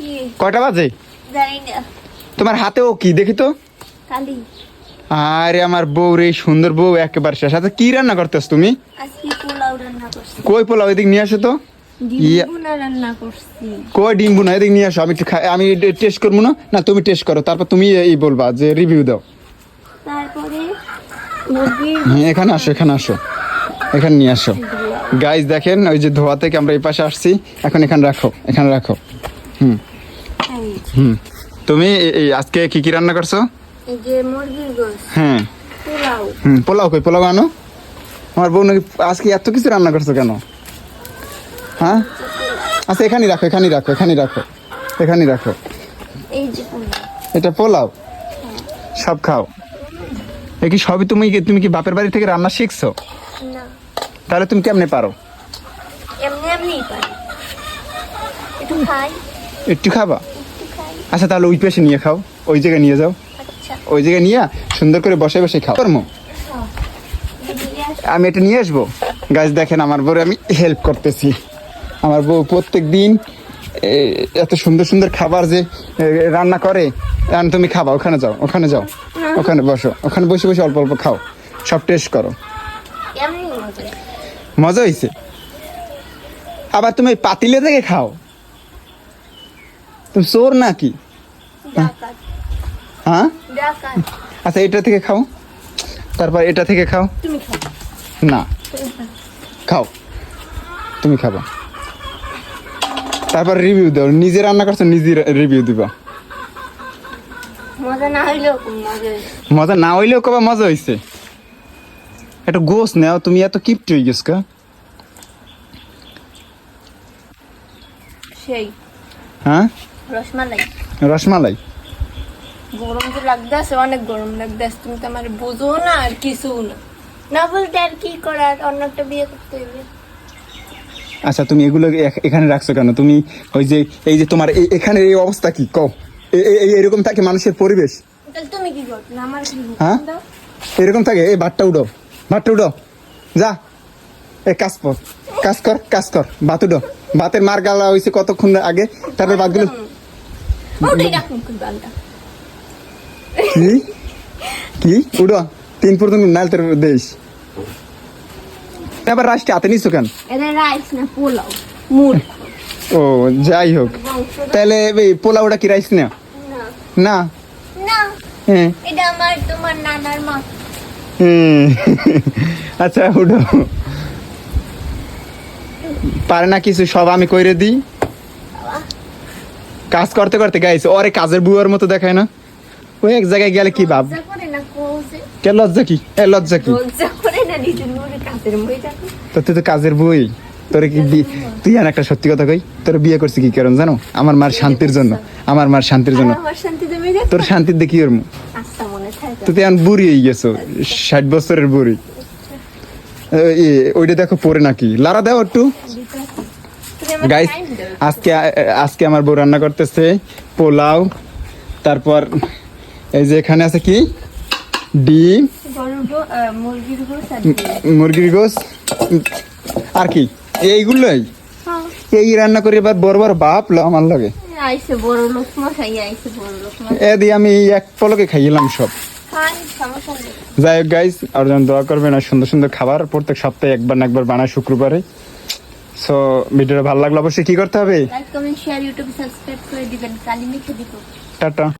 কি? কয়টা বাজে? তোমার হাতেও কি? দেখি তো। আরে আমার বউ রে সুন্দর বউ একেবারে শেষ। আচ্ছা কি রান্না করতেছ তুমি? কই পোলাও এদিক নিয়ে আসো তো। কই ডিম বুনা এদিক নিয়ে আসো। আমি আমি টেস্ট করব না? না তুমি টেস্ট করো। তারপর তুমি এই বলবা যে রিভিউ দাও। হ্যাঁ এখানে আসো এখানে আসো। এখানে নিয়ে আসো। গাইজ দেখেন ওই যে ধোয়া থেকে আমরা এই পাশে আসছি। এখন এখানে রাখো এখানে রাখো। হুম। হুম। তুমি আজকে কি কি রান্না করছ? হ্যাঁ। পোলাও। হুম পোলাও কই পোলাও আনো? আমার বউ নাকি আজকে এত কিছু রান্না করছ কেন? হ্যাঁ? আচ্ছা এখানেই রাখো এখানেই রাখো এখানেই রাখো এখানেই রাখো। এটা পোলাও? সব খাও। এ কি সবই তুমি কি- তুমি কি বাপের বাড়ি থেকে রান্না শিখছো? তাহলে তুমি কেমনে পারো? একটু খাবা? আচ্ছা তাহলে ওই পাশে নিয়ে খাও। ওই জায়গায় নিয়ে যাও। আচ্ছা। ওই জায়গায় নিয়ে সুন্দর করে বসে বসে খাও। কর্ম। আমি এটা নিয়ে আসব। গাছ দেখেন আমার বউরে আমি হেল্প করতেছি। আমার বউ প্রত্যেক দিন এত সুন্দর সুন্দর খাবার যে রান্না করে এখন তুমি খাবা ওখানে যাও ওখানে যাও ওখানে বসো ওখানে বসে বসে অল্প অল্প খাও। সব টেস্ট করো। মজা মজা হয়েছে। আবার তুমি পাতিলে থেকে খাও। তুমি চোর নাকি? হ্যাঁ? আচ্ছা এটা থেকে খাও। তারপর এটা থেকে খাও। না। খাও। তুমি খাবা। তারপর রিভিউ দাও। নিজে রান্না করছ নিজে রিভিউ দিবা। মজা না হইলেও মজা হয়েছে কবা মজা হইছে। একটা গোস নেও তুমি এত কিপট হয়ে গেছ কা। সেই। হ্যাঁ? রসমালাই। রসমালাই? গরম তো লাগতেছে অনেক গরম লাগতেছে তুমি তো আমার বুঝো না আর কিছু না। না বলতে আর কি করার অন্য একটা বিয়ে করতে হবে আচ্ছা তুমি এগুলো এখানে রাখছো কেন? তুমি ওই যে এই যে তোমার এখানে এই অবস্থা কি? কও। এরকম থাকে মানুষের পরিবেশ? তাহলে তুমি কি করছ আমার হ্যাঁ? এরকম থাকে? এই ভাতটা উডো। ভাতটা উডো। যা। এ কাজ কর। কাজ কর কাজ কর। ভাত উডো। ভাতের মার গালা হয়েছে কতক্ষণ আগে? তারপর ভাতগুলো ওটাই কি? কি? উডো তিন পর্যন্ত নাল তোর দেশ হাতে কেন? এটা রাইস না পোলাও। মুড। ও যাই হোক। তাহলে এই পোলাওটা কি রাইস না? না। না? না। হ্যাঁ। এটা আমার তোমার নানার মা। হুম। আচ্ছা উঠো। পারে না কিছু সব আমি কইরে দিই। কাজ করতে করতে গাইছে ওরে কাজের বুয়ার মতো দেখায় না। ওই এক জায়গায় গেলে কি ভাব? কে লজ্জা কি? এ লজ্জা কি? তো তুই তো কাজের বই তোরে কি তুই আর একটা সত্যি কথা কই? তোর বিয়ে করছি কি কারণ জানো? আমার মার শান্তির জন্য। আমার মার শান্তির জন্য। তোর শান্তির দেখি ওর আচ্ছা তুই তো এখন বুড়ি হয়ে গেছো। ষাট বছরের বুড়ি। ওইটা দেখো পরে নাকি। লারা দাও একটু। গাইস আজকে আজকে আমার বউ রান্না করতেছে পোলাও তারপর এই যে এখানে আছে কি? ডিম মুরগির গোস আর কি? এইগুলোই? হ্যাঁ। এই রান্না করে এবার বড় বড় বাপ লো আমার লাগে। এ দিয়ে আমি এক পলকে খাইলাম সব। যাই হোক গাইস আর যেন দোয়া করবেন আর সুন্দর সুন্দর খাবার প্রত্যেক সপ্তাহে একবার না একবার বানায় শুক্রবারে। সো ভিডিওটা ভালো লাগল অবশ্যই কি করতে হবে? Like comment share YouTube subscribe করে দিবেন। কালি মিখে দিব টাটা।